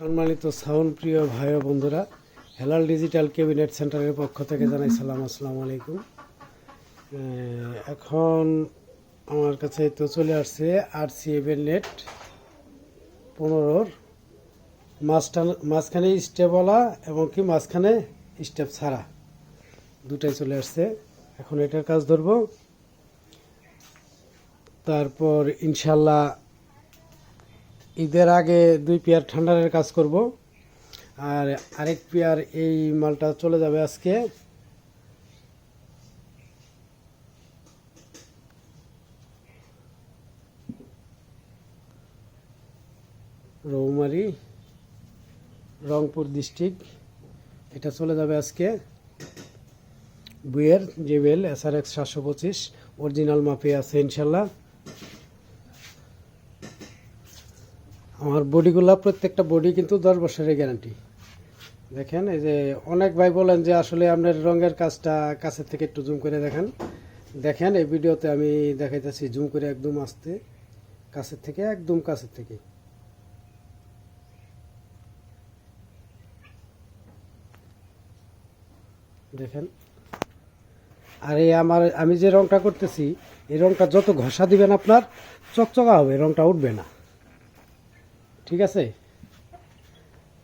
সম্মানিত সাউন্ড প্রিয় ভাই বন্ধুরা, হেলাল ডিজিটাল ক্যাবিনেট সেন্টারের পক্ষ থেকে জানাই সালাম, আসসালামু আলাইকুম। এখন আমার কাছে তো চলে আসছে আর সি এভেন নেট পনেরোর মাঝখানে মাঝখানে স্টেপওয়ালা এবং কি মাঝখানে স্টেপ ছাড়া। দুটাই চলে আসছে। এখন এটার কাজ ধরবো। তারপর ইনশাল্লাহ ঈদের আগে দুই পেয়ার ঠান্ডারের কাজ করব। আর আরেক পেয়ার এই মালটা চলে যাবে আজকে। রৌমারি, রংপুর ডিস্ট্রিক্ট, এটা চলে যাবে আজকে। বুয়ের জেবেল, এস আর এক্স সাতশো পঁচিশ, অরিজিনাল মাপে আছে ইনশাল্লাহ। আমার বডিগুলা প্রত্যেকটা বডি কিন্তু দশ বছরের গ্যারান্টি দেখেন, এই যে অনেক ভাই বলেন যে আসলে আপনার রঙের কাজটা কাছের থেকে একটু জুম করে দেখেন। দেখেন, এই ভিডিওতে আমি দেখাইতেছি জুম করে একদম আসতে, কাছের থেকে একদম কাছের থেকে। দেখেন, আর এই আমার, আমি যে রংটা করতেছি, এই রংটা যত ঘষা দিবেন আপনার, চকচকা হবে, রংটা উঠবে না। ঠিক আছে?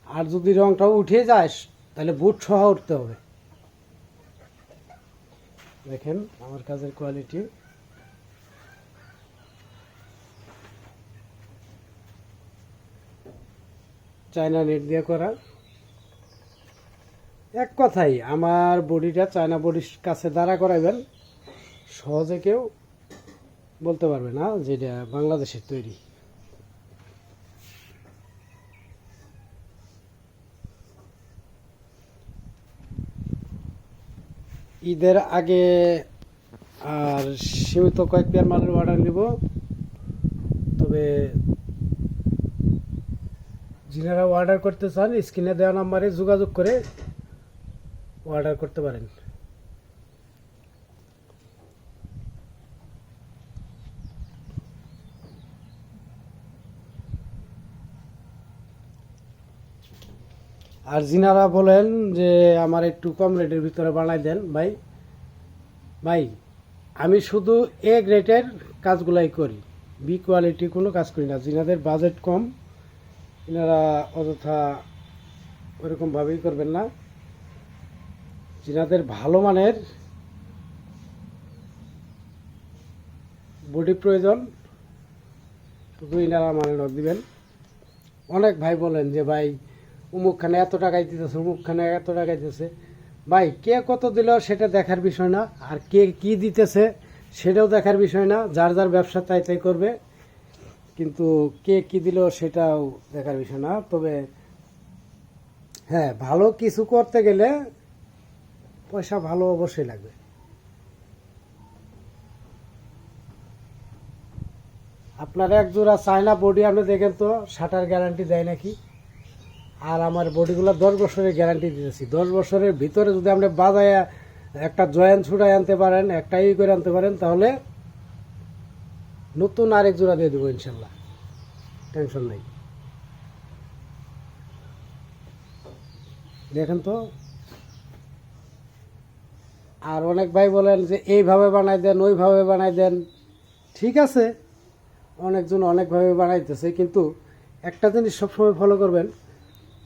আর যদি রংটা উঠে যায়, তাহলে বুট সহ উঠতে হবে। দেখেন, আমার কাজের কোয়ালিটি চায়না নেট দিয়ে করা। এক কথাই, আমার বডিটা চায়না বডির কাছে দাঁড়া করাইবেন, সহজে কেউ বলতে পারবে না যেটা বাংলাদেশের তৈরি। ঈদের আগে আর সীমিত কয়েক পেয়ার মালের অর্ডার নিব। তবে যিনারা অর্ডার করতে চান স্ক্রিনে দেওয়া নাম্বারে যোগাযোগ করে অর্ডার করতে পারেন। আর যিনারা বলেন যে, আমার একটু কম রেটের ভিতরে বানাই দেন, ভাই। ভাই, আমি শুধু এ গ্রেডের কাজগুলাই করি। বি কোয়ালিটি কোনো কাজ করি না। যিনাদের বাজেট কম। এনারা অযথা ওরকমভাবেই করবেন না। যিনাদের ভালো মানের বডি প্রয়োজন। শুধু ইনারা মানে নক দিবেন। অনেক ভাই বলেন যে, ভাই উমুকখানে এত টাকায় দিতেছে, উমুকখানে এত টাকায় দিতেছে। ভাই, কে কত দিল সেটা দেখার বিষয় না, আর কে কি দিতেছে সেটাও দেখার বিষয় না, যার যার ব্যবসা তাই তাই করবে। কিন্তু কে কি দিল সেটাও দেখার বিষয় না, তবে হ্যাঁ ভালো কিছু করতে গেলে পয়সা ভালো অবশ্যই লাগবে। আপনার এক জোড়া চায়না বডি আপনি দেখেন তো, শাটার গ্যারান্টি দেয় নাকি? আর আমার বডিগুলো দশ বছরের গ্যারান্টি দিতেছি। দশ বছরের ভিতরে যদি আপনি বাজায় একটা জয়েন্ট ছুটাই আনতে পারেন, একটা ই করে আনতে পারেন, তাহলে নতুন আরেক জোড়া দিয়ে দেবো ইনশাল্লাহ। টেনশন নেই। দেখেন তো। আর অনেক ভাই বলেন যে, এইভাবে বানাই দেন, ওইভাবে বানাই দেন। ঠিক আছে। অনেকজন অনেকভাবে বানাইতেছে, কিন্তু একটা জিনিস সবসময় ফলো করবেন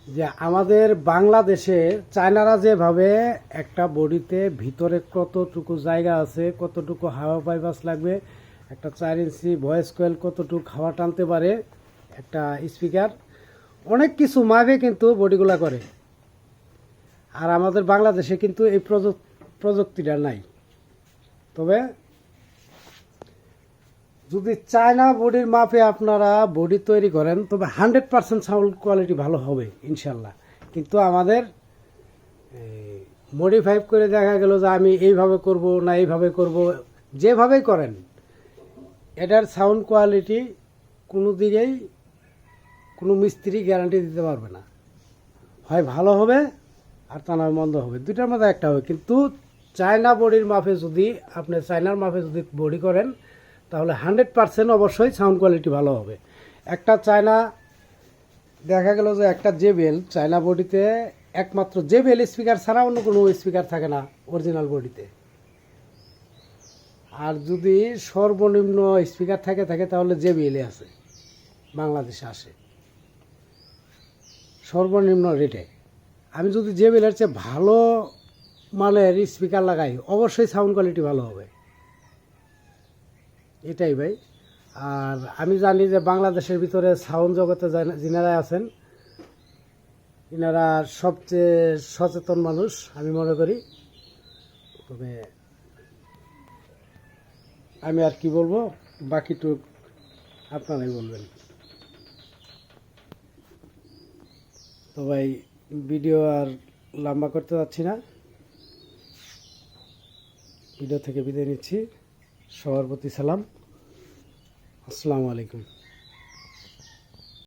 যে আমাদের বাংলাদেশে চায়নারা যেভাবে একটা বডিতে ভিতরে কতটুকু জায়গা আছে, কতটুকু হাওয়া পাইপাস লাগবে, একটা চার ইঞ্চি ভয়েস কোয়েল কতটুকু হাওয়া টানতে পারে, একটা স্পিকার অনেক কিছু মাপে কিন্তু বডিগুলা করে। আর আমাদের বাংলাদেশে কিন্তু এই প্রযুক- প্রযুক্তিটা নাই। তবে যদি চায়না বডির মাপে আপনারা বডি তৈরি করেন, তবে হান্ড্রেড পার্সেন্ট সাউন্ড কোয়ালিটি ভালো হবে ইনশাল্লাহ কিন্তু আমাদের মডিফাই করে দেখা গেল যে আমি এইভাবে করব না এইভাবে করব যেভাবেই করেন, এটার সাউন্ড কোয়ালিটি কোনো দিকেই কোনো মিস্ত্রি গ্যারান্টি দিতে পারবে না। হয় ভালো হবে, আর তা নয় মন্দ হবে। দুইটার মধ্যে একটা হবে। কিন্তু চায়না বডির মাপে যদি, আপনি চায়নার মাপে যদি বডি করেন তাহলে হান্ড্রেড পার্সেন্ট অবশ্যই সাউন্ড কোয়ালিটি ভালো হবে। একটা চায়না, দেখা গেল যে একটা জেবেল চায়না বডিতে একমাত্র জেবেল স্পিকার ছাড়া অন্য কোনো স্পিকার থাকে না অরিজিনাল বডিতে। আর যদি সর্বনিম্ন স্পিকার থাকে থাকে তাহলে জেবিএলে আছে, বাংলাদেশে আসে। সর্বনিম্ন রেটে। আমি যদি জেবিএলের চেয়ে ভালো মানের স্পিকার লাগাই, অবশ্যই সাউন্ড কোয়ালিটি ভালো হবে। এটাই ভাই। আর আমি জানি যে বাংলাদেশের ভিতরে সাউন্ড জগতে যিনারা আছেন, ইনারা সবচেয়ে সচেতন মানুষ, আমি মনে করি। তবে আমি আর কি বলব? বাকিটুক আপনারাই বলবেন। তো ভাই, ভিডিও আর লম্বা করতে যাচ্ছি না। ভিডিও থেকে বিদায় নিচ্ছি। সবার প্রতি সালাম। আসসালামু আলাইকুম।